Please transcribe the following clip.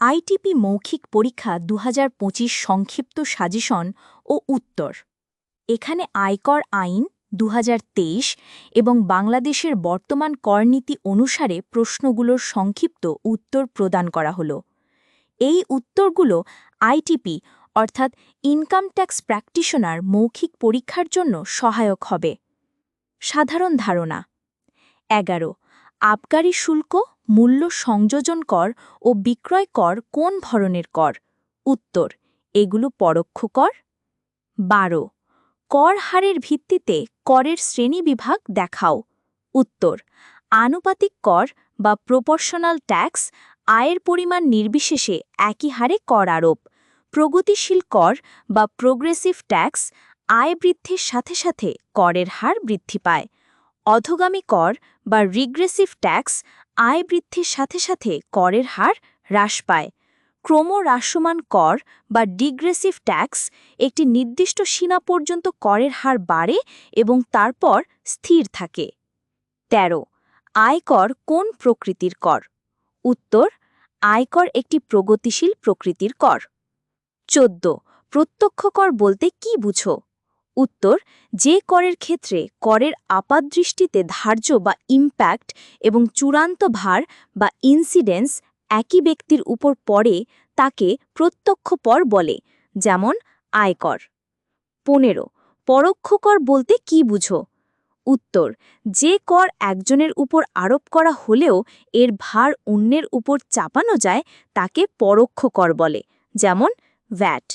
ITP মৌখিক পরীক্ষা দু হাজার পঁচিশ সংক্ষিপ্ত সাজেশন ও উত্তর। এখানে আয়কর আইন দু হাজার তেইশ এবং বাংলাদেশের বর্তমান করনীতি অনুসারে প্রশ্নগুলোর সংক্ষিপ্ত উত্তর প্রদান করা হল। এই উত্তরগুলো আইটিপি অর্থাৎ ইনকাম ট্যাক্স প্র্যাকটিশনার মৌখিক পরীক্ষার জন্য সহায়ক হবে। সাধারণ ধারণা, এগারো আবগারি শুল্ক, মূল্য সংযোজন কর ও বিক্রয় কর কোন ধরনের কর? উত্তর, এগুলো পরোক্ষ কর। বারো, কর হারের ভিত্তিতে করের শ্রেণীবিভাগ দেখাও। উত্তর, আনুপাতিক কর বা প্রপোর্শনাল ট্যাক্স আয়ের পরিমাণ নির্বিশেষে একই হারে কর আরোপ। প্রগতিশীল কর বা প্রোগ্রেসিভ ট্যাক্স আয় বৃদ্ধির সাথে সাথে করের হার বৃদ্ধি পায়। অধগামী কর বা রিগ্রেসিভ ট্যাক্স আয় বৃদ্ধির সাথে সাথে করের হার হ্রাস পায়। ক্রমহ্রাসমান কর বা ডিগ্রেসিভ ট্যাক্স একটি নির্দিষ্ট সীমা পর্যন্ত করের হার বাড়ে এবং তারপর স্থির থাকে। ১৩ আয়কর কোন প্রকৃতির কর? উত্তর, আয়কর একটি প্রগতিশীল প্রকৃতির কর। ১৪ প্রত্যক্ষ কর বলতে কি বুঝো? উত্তর, যে করের ক্ষেত্রে করের আপাতদৃষ্টিতে ধার্য বা ইম্প্যাক্ট এবং চূড়ান্ত ভার বা ইনসিডেন্স একই ব্যক্তির উপর পড়ে, তাকে প্রত্যক্ষ কর বলে, যেমন আয়কর। পনেরো, পরোক্ষ কর বলতে কি বুঝো? উত্তর, যে কর একজনের উপর আরোপ করা হলেও এর ভার অন্যের উপর চাপানো যায়, তাকে পরোক্ষ কর বলে, যেমন ভ্যাট